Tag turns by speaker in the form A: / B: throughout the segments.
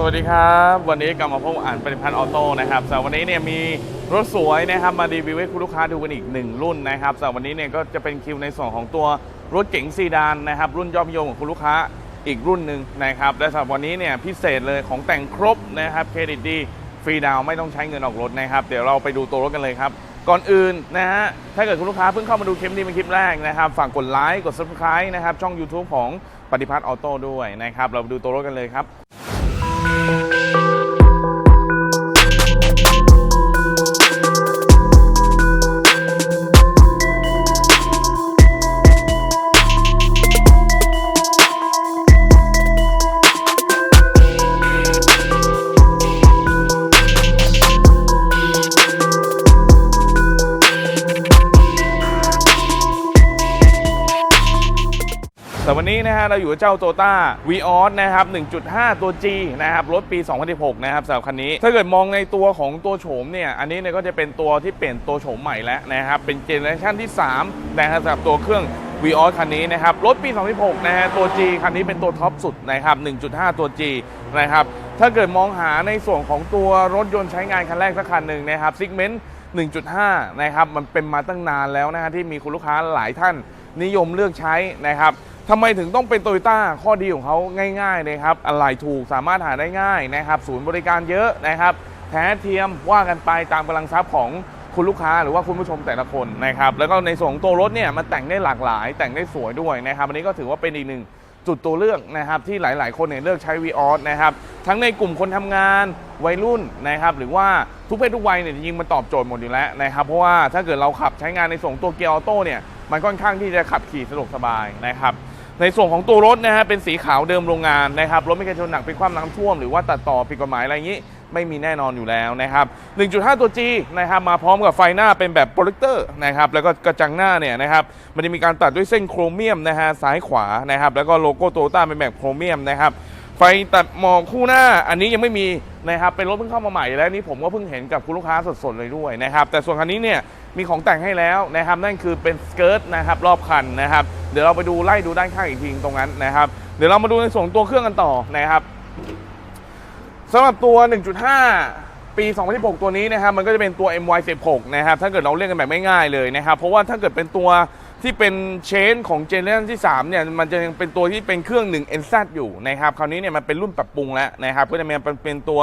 A: สวัสดีครับ วันนี้กลับมาพบอ่านปริพันธ์ออโต้นะครับสำหรับวันนี้เนี่ยมีรถสวยนะครับมารีวิวให้คุณลูกค้าดูกันอีกหนึ่งรุ่นนะครับสำหรับวันนี้เนี่ยก็จะเป็นคิวในส่วนของตัวรถเก๋งซีดานนะครับรุ่นยอดนิยมของคุณลูกค้าอีกรุ่นหนึ่งนะครับและสำหรับวันนี้เนี่ยพิเศษเลยของแต่งครบนะครับเครดิตดีฟรีดาวไม่ต้องใช้เงินออกรถนะครับเดี๋ยวเราไปดูตัวรถกันเลยครับก่อนอื่นนะฮะถ้าเกิดคุณลูกค้าเพิ่งเข้ามาดูคลิปนี้เป็นคลิปแรกนะครับฝากกดไลค์กด subscribe นะครับช่อง YouTube ของปฏิพัฒน์ออโต้ด้วยนะครับเราดูตัวรถกันเลยครับ ฮะเราอยู่เจ้าโตต้าวีออสนะครับ 1.5 ตัว G นะครับรถปี 2016 นะครับสำหรับคันนี้ ถ้าเกิดมองในตัวของตัวโฉมเนี่ย อันนี้เนี่ยก็จะเป็นตัวที่เปลี่ยนตัวโฉมใหม่แล้วนะครับ เป็นเจเนอเรชันที่3นะครับสำหรับตัวเครื่อง v ีออสคันนี้นะครับ รถปี 2016 นะฮะตัว G คันนี้เป็นตัวท็อปสุดนะครับ 1.5 ตัว G นะครับ ถ้าเกิดมองหาในส่วนของตัวรถยนต์ใช้งานคันแรกสักคันหนึ่งนะครับซิกเมนต์1.5 นะครับ มันเป็นมาตั้งนานแล้วนะฮะที่มีคุณลูกค้าหลายท่าน นิยมเลือกใช้นะครับทำไมถึงต้องเป็นโตโยต้าข้อดีของเขาง่ายๆเลยครับอะไรถูกสามารถหาได้ง่ายนะครับศูนย์บริการเยอะนะครับ แท้เทียมว่ากันไปตามกำลังทรัพย์ของคุณลูกค้าหรือว่าคุณผู้ชมแต่ละคนนะครับแล้วก็ในส่วนของตัวรถเนี่ยมันแต่งได้หลากหลาย แต่งได้สวยด้วยนะครับอันนี้ก็ถือว่าเป็นอีกหนึ่งจุดตัวเลือกนะครับที่หลาย ๆ คนเนี่ยเลือกใช้ v ีออสนะครับทั้งในกลุ่มคนทำงานวัยรุ่นนะครับหรือว่าทุกเพศทุกวัยเนี่ยจริงมันตอบโจทย์หมดอยู่แล้วนะครับเพราะว่าถ้าเกิดเราขับใช้งานในส่วนตัวเกียร์ออโต้เนี่ย มันค่อนข้างที่จะขับขี่สะดวกสบายนะครับในส่วนของตัวรถนะฮะเป็นสีขาวเดิมโรงงานนะครับรถไม่เคยชนหนักเป็นความน้ำท่วมหรือว่าตัดต่อผิดกฎหมายอะไรอย่างนี้ ไม่มีแน่นอนอยู่แล้วนะครับ 1.5 ตัว G นะครับมาพร้อมกับไฟหน้าเป็นแบบโปรเจคเตอร์นะครับแล้วก็กระจังหน้าเนี่ยนะครับมันจะมีการตัดด้วยเส้นโครเมียมนะฮะซ้ายขวานะครับแล้วก็โลโก้โตโยต้าเป็นแบบโครเมียมนะครับ ไฟตัดหมอกคู่หน้า อันนี้ยังไม่มีนะครับเป็นรถเพิ่งเข้ามาใหม่และนี่ผมก็เพิ่งเห็นกับคุณลูกค้าสดๆเลยด้วยนะครับแต่ส่วนคันนี้เนี่ยมีของแต่งให้แล้วนะครับนั่นคือเป็นสเกิร์ตนะครับรอบคันนะครับเดี๋ยวเราไปดูไล่ดูด้านข้างอีกทีตรงนั้นนะครับเดี๋ยวเรามาดูในส่วนตัวเครื่องกันต่อนะครับสำหรับตัว 1.5ปี 2016 ตัวนี้นะครับมันก็จะเป็นตัว MY16 นะครับถ้าเกิดเราเรียกกันแบบไม่ง่ายเลยนะครับเพราะว่าถ้าเกิดเป็นตัว ที่เป็นเชนของเจเนอเรชันที่3เนี่ยมันจะยังเป็นตัวที่เป็นเครื่อง1 NZ อยู่นะครับคราวนี้เนี่ยมันเป็นรุ่นปรับปรุงแล้วนะครับก็จะมีเป็นเป็นตัว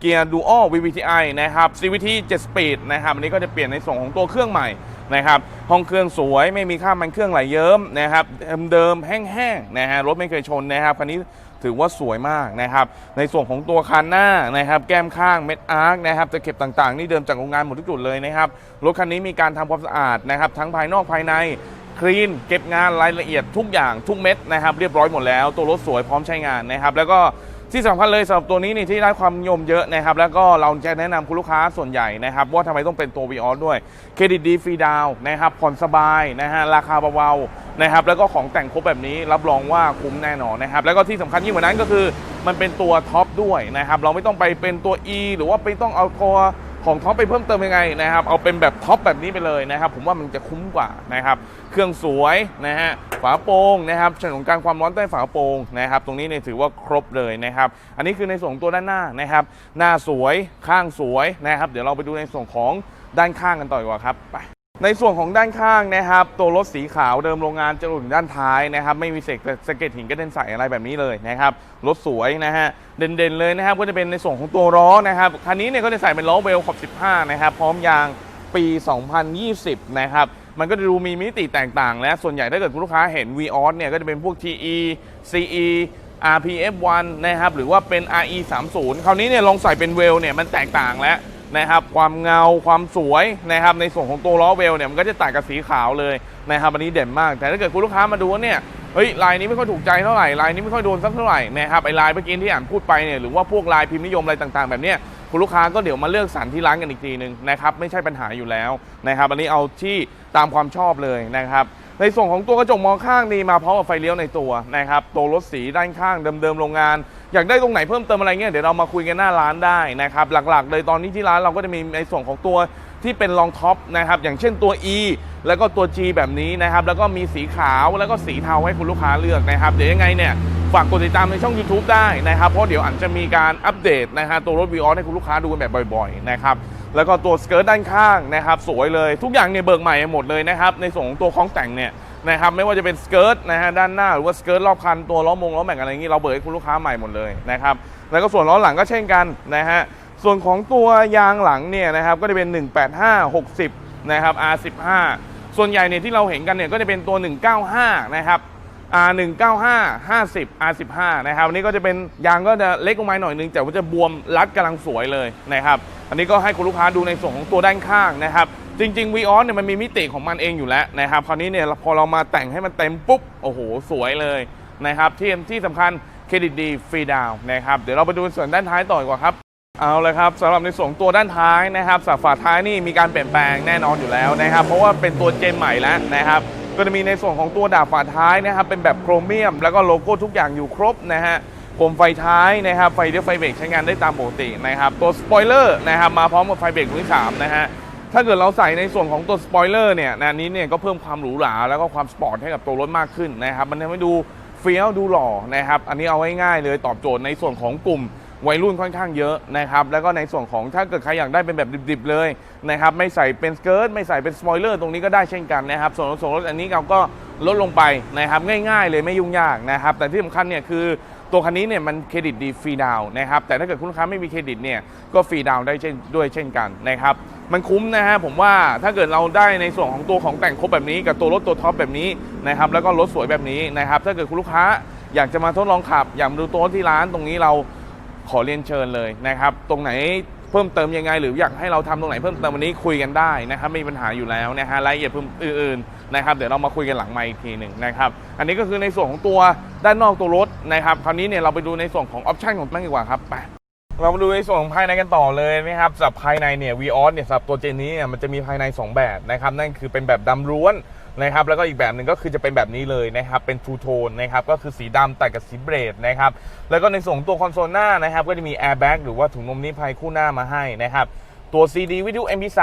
A: เกียร์ดูอัล VVTi นะครับ CVT 7 Speed นะครับอันนี้ก็จะเปลี่ยนในส่วนของตัวเครื่องใหม่นะครับห้องเครื่องสวยไม่มีค่ามันเครื่องไหลเยิ้มนะครับเดิมๆแห้งๆนะฮะรถไม่เคยชนนะครับคันนี้ ถือว่าสวยมากนะครับ ในส่วนของตัวคันหน้านะครับ แก้มข้างเม็ดอาร์คนะครับตะเข็บต่างๆ นี่เดิมจากโรงงานหมดทุกจุดเลยนะครับ รถคันนี้มีการทำความสะอาดนะครับ ทั้งภายนอกภายในคลีนเก็บงานรายละเอียดทุกอย่างทุกเม็ดนะครับ เรียบร้อยหมดแล้ว ตัวรถสวยพร้อมใช้งานนะครับ แล้วก็ ที่สำคัญเลยสำหรับตัวนี้นี่ที่ได้ความนิยมเยอะนะครับแล้วก็เราจะแนะนำคุณลูกค้าส่วนใหญ่นะครับว่าทำไมต้องเป็นตัว v ีออสด้วยเครดิตดีฟรีดาวนะครับผ่อนสบายนะฮะราคาเบาๆนะครับแล้วก็ของแต่งครบแบบนี้รับรองว่าคุ้มแน่นอนนะครับแล้วก็ที่สำคัญยิ่งกว่านั้นก็คือมันเป็นตัวท็อปด้วยนะครับเราไม่ต้องไปเป็นตัว E หรือว่าไปต้องเอาตัว ของท็อปไปเพิ่มเติมยังไงนะครับ เอาเป็นแบบท็อปแบบนี้ไปเลยนะครับ ผมว่ามันจะคุ้มกว่านะครับ เครื่องสวยนะฮะ ฝาโปร่งนะครับฉนวนกลางความร้อนใต้ฝาโปร่งนะครับ ตรงนี้เนี่ยถือว่าครบเลยนะครับ อันนี้คือในส่วนตัวด้านหน้านะครับ หน้าสวย ข้างสวยนะครับ เดี๋ยวเราไปดูในส่วนของด้านข้างกันต่อดีกว่าครับ ไป ในส่วนของด้านข้างนะครับ ตัวรถสีขาวเดิมโรงงานจะหลุดด้านท้ายนะครับ ไม่มีเศษสะเก็ดหินกระเด็นใส่อะไรแบบนี้เลยนะครับรถสวยนะฮะเด่นๆเลยนะครับ ก็จะเป็นในส่วนของตัวล้อนะครับคันนี้เนี่ยก็จะใส่เป็นล้อเวลขอบ15 นะครับ พร้อมยางปี 2020 นะครับมันก็จะดูมีมิติแตกต่าง และส่วนใหญ่ถ้าเกิดคุณลูกค้าเห็น v ีออสเนี่ยก็จะเป็นพวก TE CE RPF1 นะครับหรือว่าเป็น RE 30 คราวนี้เนี่ยลองใส่เป็นเวลเนี่ยมันแตกต่างแล้ว นะครับความเงาความสวยนะครับในส่วนของตัวล้อเวลเนี่ยมันก็จะต่างกับสีขาวเลยนะครับอันนี้เด่นมาก แต่ถ้าเกิดคุณลูกค้ามาดูเนี่ยเฮ้ยลายนี้ไม่ค่อยถูกใจเท่าไหร่ลายนี้ไม่ค่อยโดนสักเท่าไหร่นะครับไอ้ลายเมื่อกี้ที่อ่านพูดไปเนี่ยหรือว่าพวกลายพิมพ์นิยมอะไรต่างๆ แบบเนี้ยคุณลูกค้าก็เดี๋ยวมาเลือกสรรที่ร้านกันอีกทีหนึ่งนะครับไม่ใช่ปัญหาอยู่แล้วนะครับอันนี้เอาที่ตามความชอบเลยนะครับในส่วนของตัวกระจกมองข้างนี่มาพร้อมกับไฟเลี้ยวในตัวนะครับตัวรถสีด้านข้างเดิมๆโรงงาน อยากได้ตรงไหนเพิ่มเติมอะไรเงี้ยเดี๋ยวเรามาคุยกันหน้าร้านได้นะครับหลักๆ เลยตอนนี้ที่ร้านเราก็จะมีในส่วนของตัวที่เป็นรองท็อปนะครับอย่างเช่นตัว E แล้วก็ตัว G แบบนี้นะครับแล้วก็มีสีขาวแล้วก็สีเทาให้คุณลูกค้าเลือกนะครับเดี๋ยวยังไงเนี่ยฝากกดติดตามในช่อง YouTube ได้นะครับ เพราะเดี๋ยวอันจะมีการอัปเดตนะฮะตัวรถ v ีออสให้คุณลูกค้าดูกันแบบบ่อยๆนะครับแล้วก็ตัวสเกิร์ตด้านข้างนะครับสวยเลยทุกอย่างเนี่ยเบิกใหม่หมดเลยนะครับในส่วนของตัวของแต่งเนี่ย นะครับไม่ว่าจะเป็นสเกิร์ตนะฮะด้านหน้าหรือว่าสเกิร์ตรอบคันตัวล้อมงล้อแม็กอะไรอย่างนี้เราเบิกให้คุณลูกค้าใหม่หมดเลยนะครับแล้วก็ส่วนล้อหลังก็เช่นกันนะฮะส่วนของตัวยางหลังเนี่ยนะครับก็จะเป็น 185 60นะครับ R15 ส่วนใหญ่เนี่ยที่เราเห็นกันเนี่ยก็จะเป็นตัว 195 นะครับ R195 50 R15 นะครับอันนี้ก็จะเป็นยางก็จะเล็กลงมาหน่อยนึงแต่ว่าจะบวมรัดกำลังสวยเลยนะครับ อันนี้ก็ให้คุณลูกค้าดูในส่วนของตัวด้านข้างนะครับ จริงๆ v ีออเนี่ยมันมีมิติของมันเองอยู่แล้วนะครับคราวนี้เนี่ยพอเรามาแต่งให้มันเต็มปุ๊บ โอ้โห สวยเลยนะครับที่ที่สำคัญเครดิตดีฟรีดาวนะครับเดี๋ยวเราไปดูส่วนด้านท้ายต่อดีกว่าครับ เอาเลยครับสำหรับในส่วนตัวด้านท้ายนะครับสับฝาท้ายนี่มีการเปลี่ยนแปลงแน่นอนอยู่แล้วนะครับ เพราะว่าเป็นตัวเจนใหม่แล้วนะครับก็จะมีในส่วนของตัวดาบฝาท้ายนะครับเป็นแบบโครเมียม แล้วก็โลโก้ทุกอย่างอยู่ครบนะฮะโคมไฟท้ายนะครับไฟเดียวไฟเบรกใช้งานได้ตามปกตินะครับตัวสปอยเลอร์นะครับมาพร้อมกับไฟเบรกรุ่นสามนะฮะ ถ้าเกิดเราใส่ในส่วนของตัวสปอยเลอร์เนี่ยนะอันนี้เนี่ยก็เพิ่มความหรูหราแล้วก็ความสปอร์ตให้กับตัวรถมากขึ้นนะครับมันทำให้ดูเฟี้ยวดูหล่อนะครับอันนี้เอาง่ายๆเลยตอบโจทย์ในส่วนของกลุ่มวัยรุ่นค่อนข้างเยอะนะครับแล้วก็ในส่วนของถ้าเกิดใครอยากได้เป็นแบบดิบๆเลยนะครับไม่ใส่เป็นสเกิร์ตไม่ใส่เป็นสปอยเลอร์ตรงนี้ก็ได้เช่นกันนะครับส่วนส่วนรถอันนี้เราก็ลดลงไปนะครับง่าย ๆ เลยไม่ยุ่งยากนะครับแต่ที่สำคัญเนี่ยคือ ตัวคันนี้เนี่ยมันเครดิตดีฟรีดาวนะครับแต่ถ้าเกิดคุณลูกค้าไม่มีเครดิตเนี่ยก็ฟรีดาวได้เช่นด้วยเช่นกันนะครับมันคุ้มนะฮะผมว่าถ้าเกิดเราได้ในส่วนของตัวของแต่งครบแบบนี้ กับตัวรถตัวท็อปแบบนี้นะครับแล้วก็รถสวยแบบนี้นะครับถ้าเกิดคุณลูกค้าอยากจะมาทดลองขับ อยากมาดูตัวที่ร้านตรงนี้เราขอเรียนเชิญเลยนะครับ ตรงไหน เพิ่มเติมยังไง หรืออยากให้เราทำตรงไหนเพิ่มเติมวันนี้คุยกันได้นะครับไม่มีปัญหาอยู่แล้วนะฮะรายละเอียดเพิ่มอื่นๆนะครับเดี๋ยวเรามาคุยกันหลังไมค์อีกทีหนึ่งนะครับอันนี้ก็คือในส่วนของตัวด้านนอกตัวรถนะครับคราวนี้เนี่ยเราไปดูในส่วนของออปชันของมันดีกว่าครับไปเรามาดูในส่วนของภายในกันต่อเลยนะครับสำหรับภายในเนี่ยวีออสเนี่ยสำหรับตัวเจนนี้เนี่ยมันจะมีภายใน 2 แบบนะครับนั่นคือเป็นแบบดำล้วน นะครับแล้วก็อีกแบบหนึ่งก็คือจะเป็นแบบนี้เลยนะครับเป็นทูโทนนะครับก็คือสีดำแต่กับสีเบรดนะครับแล้วก็ในส่วนของตัวคอนโซลหน้านะครับก็จะมีแอร์แบ็กหรือว่าถุงลมนิรภัยคู่หน้ามาให้นะครับตัว CD วิทยุ MP3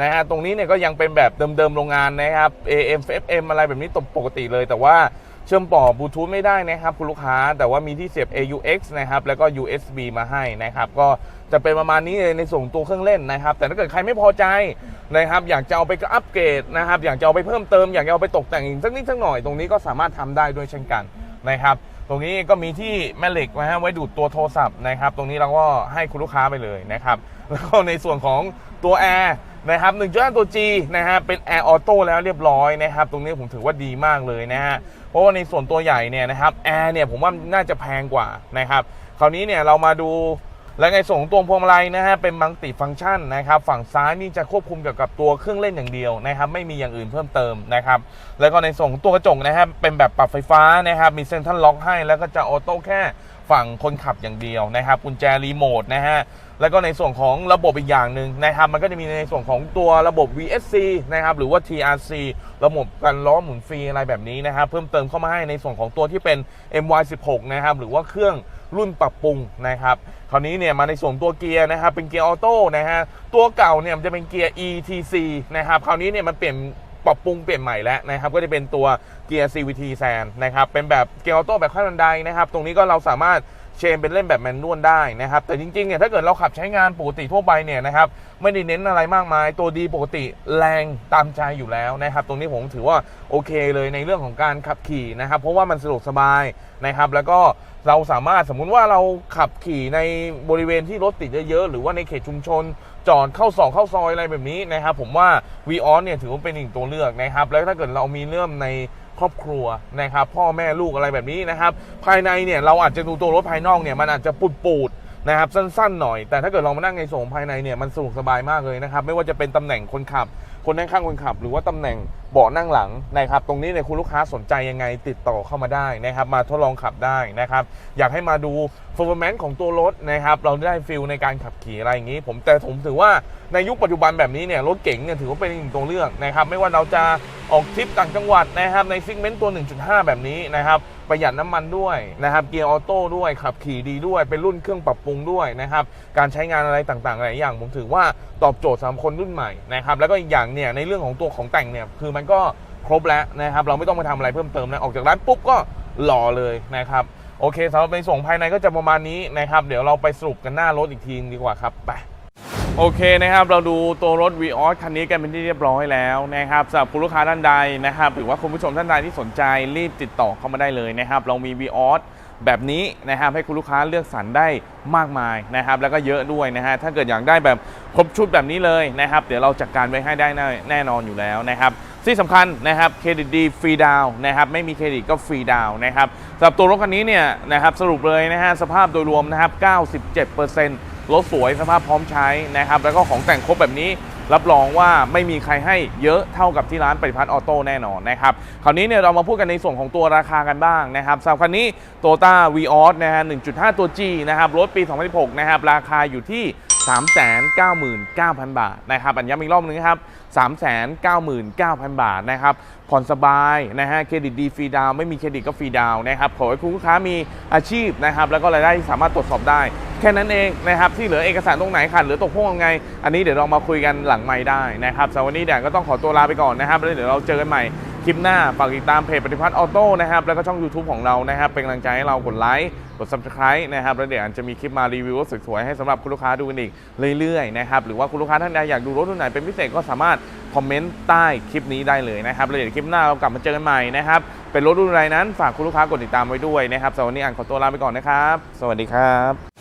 A: นะฮะตรงนี้เนี่ยก็ยังเป็นแบบเดิมๆโรงงานนะครับ AM FM อะไรแบบนี้ตปกติเลยแต่ว่า เชื่อมต่อบลูทูธไม่ได้นะครับคุณลูกค้า แต่ว่ามีที่เสียบ AUX นะครับแล้วก็ USB มาให้นะครับก็จะเป็นประมาณนี้เลยในส่วนของตัวเครื่องเล่นนะครับ แต่ถ้าเกิดใครไม่พอใจนะครับอยากจะเอาไปอัปเกรดนะครับอยากจะเอาไปเพิ่มเติมอยากจะเอาไปตกแต่งอีกสักนิดสักหน่อยตรงนี้ก็สามารถทำได้ด้วยเช่นกันนะครับ ตรงนี้ก็มีที่แม่เหล็กนะฮะไว้ดูดตัวโทรศัพท์นะครับ ตรงนี้เราก็ให้คุณลูกค้าไปเลยนะครับ แล้วก็ในส่วนของตัวแอร์นะครับหนึ่งจุดตัว G นะฮะเป็นแอร์ออโต้แล้วเรียบร้อยนะครับ ตรงนี้ผมถือว่าดีมากเลยนะฮะเพราะว่าในส่วนตัวใหญ่เนี่ยนะครับแอร์เนี่ยผมว่าน่าจะแพงกว่านะครับ คราวนี้เนี่ยเรามาดู และในส่วนของตัวพวงมาลัยนะฮะเป็นมัลติฟังก์ชันนะครับฝั่งซ้ายนี่จะควบคุมเกี่ยวกับตัวเครื่องเล่นอย่างเดียวนะครับไม่มีอย่างอื่นเพิ่มเติมนะครับแล้วก็ในส่วนของตัวกระจกนะครับเป็นแบบปรับไฟฟ้านะครับมีเซ็นทรัลล็อกให้ แล้วก็จะออโต้แค่ฝั่งคนขับอย่างเดียวนะครับกุญแจรีโมทนะฮะแล้วก็ในส่วนของระบบอีกอย่างหนึ่งนะครับมันก็จะมีในส่วนของตัวระบบ VSC นะครับหรือว่า TRC ระบบกันล้อหมุนฟรีอะไรแบบนี้นะครับเพิ่มเติมเข้ามาให้ในส่วนของตัวที่เป็น MY16 นะครับหรือว่าเครื่อง รุ่นปรับปรุงนะครับคราวนี้เนี่ยมาในส่วนตัวเกียร์นะครับเป็นเกียร์ออโต้นะฮะตัวเก่าเนี่ยมันจะเป็นเกียร์ ETC นะครับคราวนี้เนี่ยมันเปลี่ยนปรับปรุงเปลี่ยนใหม่แล้วนะครับก็จะเป็นตัวเกียร์ CVT แซนนะครับเป็นแบบเกียร์ออโต้แบบขั้นบันไดนะครับตรงนี้ก็เราสามารถ เชนเป็นเล่นแบบแมนนวลได้นะครับ แต่จริงๆเนี่ยถ้าเกิดเราขับใช้งานปกติทั่วไปเนี่ยนะครับไม่ได้เน้นอะไรมากมาย ตัวดีปกติแรงตามใจอยู่แล้วนะครับ ตรงนี้ผมถือว่าโอเคเลยในเรื่องของการขับขี่นะครับ เพราะว่ามันสะดวกสบายนะครับ แล้วก็เราสามารถสมมุติว่าเราขับขี่ในบริเวณที่รถติดเยอะๆหรือว่าในเขตชุมชน จอดเข้าซอกเข้าซอยอะไรแบบนี้นะครับ ผมว่า v ีออนเนี่ยถือว่าเป็นอีกตัวเลือกนะครับ แล้วถ้าเกิดเรามีเรื่องใน ครอบครัวนะครับพ่อแม่ลูกอะไรแบบนี้นะครับภายในเนี่ยเราอาจจะดูตัวรถภายนอกเนี่ยมันอาจจะปูดปูดๆนะครับสั้นๆหน่อย แต่ถ้าเกิดลองมานั่งในโซนภายในเนี่ยมันสะดวกสบายมากเลยนะครับไม่ว่าจะเป็นตำแหน่งคนขับ คนนั่งข้างคนขับ หรือว่าตำแหน่ง เบาะนั่งหลังนะครับ ตรงนี้เนี่ยคุณลูกค้าสนใจยังไงติดต่อเข้ามาได้นะครับ มาทดลองขับได้นะครับ อยากให้มาดู performance ของตัวรถนะครับ เราได้ฟิลในการขับขี่อะไรอย่างนี้ ผมแต่ผมถือว่าในยุคปัจจุบันแบบนี้เนี่ยรถเก๋งเนี่ยถือว่าเป็นอีกหนึ่งตัวเลือกนะครับ ไม่ว่าเราจะออกทริปต่างจังหวัดนะครับในซิกเมนต์ตัว 1.5 แบบนี้นะครับประหยัดน้ำมันด้วยนะครับเกียร์ออโต้ด้วยขับขี่ดีด้วยเป็นรุ่นเครื่องปรับปรุงด้วยนะครับการใช้งานอะไรต่างๆหลายอย่าง ผมถือว่าตอบโจทย์สำหรับคนรุ่นใหม่นะครับแล้วก็อีกอย่างเนี่ยในเรื่องของตัวของแต่งเนี่ยคือมันก็ครบแล้วนะครับเราไม่ต้องไปทำอะไรเพิ่มเติมนะออกจากร้านปุ๊บก็หล่อเลยนะครับโอเคสำหรับในส่วนภายในก็จะประมาณนี้นะครับเดี๋ยวเราไปสรุปกันหน้ารถอีกทีดีกว่าครับไปโอเคนะครับเราดูตัวรถ v ีออคันนี้กันเป็นที่เรียบร้อยแล้วนะครับสำหรับคุณลูกค้าท่านใดนะครับหรือว่าคุณผู้ชมท่านใดที่สนใจรีบติดต่อเข้ามาได้เลยนะครับเรามี v ีออ แบบนี้นะครับให้คุณลูกค้าเลือกสรรได้มากมายนะครับแล้วก็เยอะด้วยนะฮะถ้าเกิดอยากได้แบบครบชุดแบบนี้เลยนะครับ เดี๋ยวเราจัดการไว้ให้ได้แน่แน่นอนอยู่แล้วนะครับที่สำคัญนะครับเครดิตดีฟรีดาวนะครับไม่มีเครดิตก็ฟรีดาวนะครับสำหรับตัวรถคันนี้เนี่ยนะครับสรุปเลยนะฮะสภาพโดยรวมนะครับ 97%รถสวยสภาพพร้อมใช้นะครับแล้วก็ของแต่งครบแบบนี้ รับรองว่าไม่มีใครให้เยอะเท่ากับที่ร้านปฏิพัฒน์ออโต้แน่นอนนะครับคราวนี้เนี่ยเรามาพูดกันในส่วนของตัวราคากันบ้างนะครับสำหรับคันนี้โตต้าวีออสนะฮะ 1.5 ตัว G นะครับรถปี 2016 นะครับ ราคาอยู่ที่ 399,000 บาทนะครับอันย้ำอีกรอบนึงครับ 399,000 บาทนะครับผ่อนสบายนะฮะเครดิตดีฟรีดาวไม่มีเครดิตก็ฟรีดาวนะครับขอให้คุณลูกค้ามีอาชีพนะครับแล้วก็รายได้สามารถตรวจสอบได้ ค่นั้นเองนะครับที่เหลือเอกสารตรงไหนขาดหรือตกพร่องยังไง อันนี้เดี๋ยวเรามาคุยกันหลังไม่ได้นะครับสำหรับวันนี้แดนก็ต้องขอตัวลาไปก่อนนะครับแล้วเดี๋ยวเราเจอกันใหม่คลิปหน้าฝากติดตามเพจปฏิพัฒน์ออโต้นะครับแล้วก็ช่อง YouTube ของเรานะครับเป็นกำลังใจให้เรากดไลค์กด subscribe นะครับแล้วเดี๋ยวจะมีคลิปมารีวิวสวยๆให้สำหรับคุณลูกค้าดูกันอีกเรื่อยๆนะครับหรือว่าคุณลูกค้าท่านใดอยากดูรถรุ่นไหนเป็นพิเศษก็สามารถคอมเมนต์ใต้คลิปนี้ได้เลยนะครับแล้วเดี๋ยวคลิปหน้าเรากลับมาเจอกันใหม่นะครับเป็นรถรุ่นอะไรนั้นฝากคุณลูกค้ากดติดตามไว้ด้วยนะครับสำหรับวันนี้อ่านขอตัวลาไปก่อนนะครับ สวัสดีครับ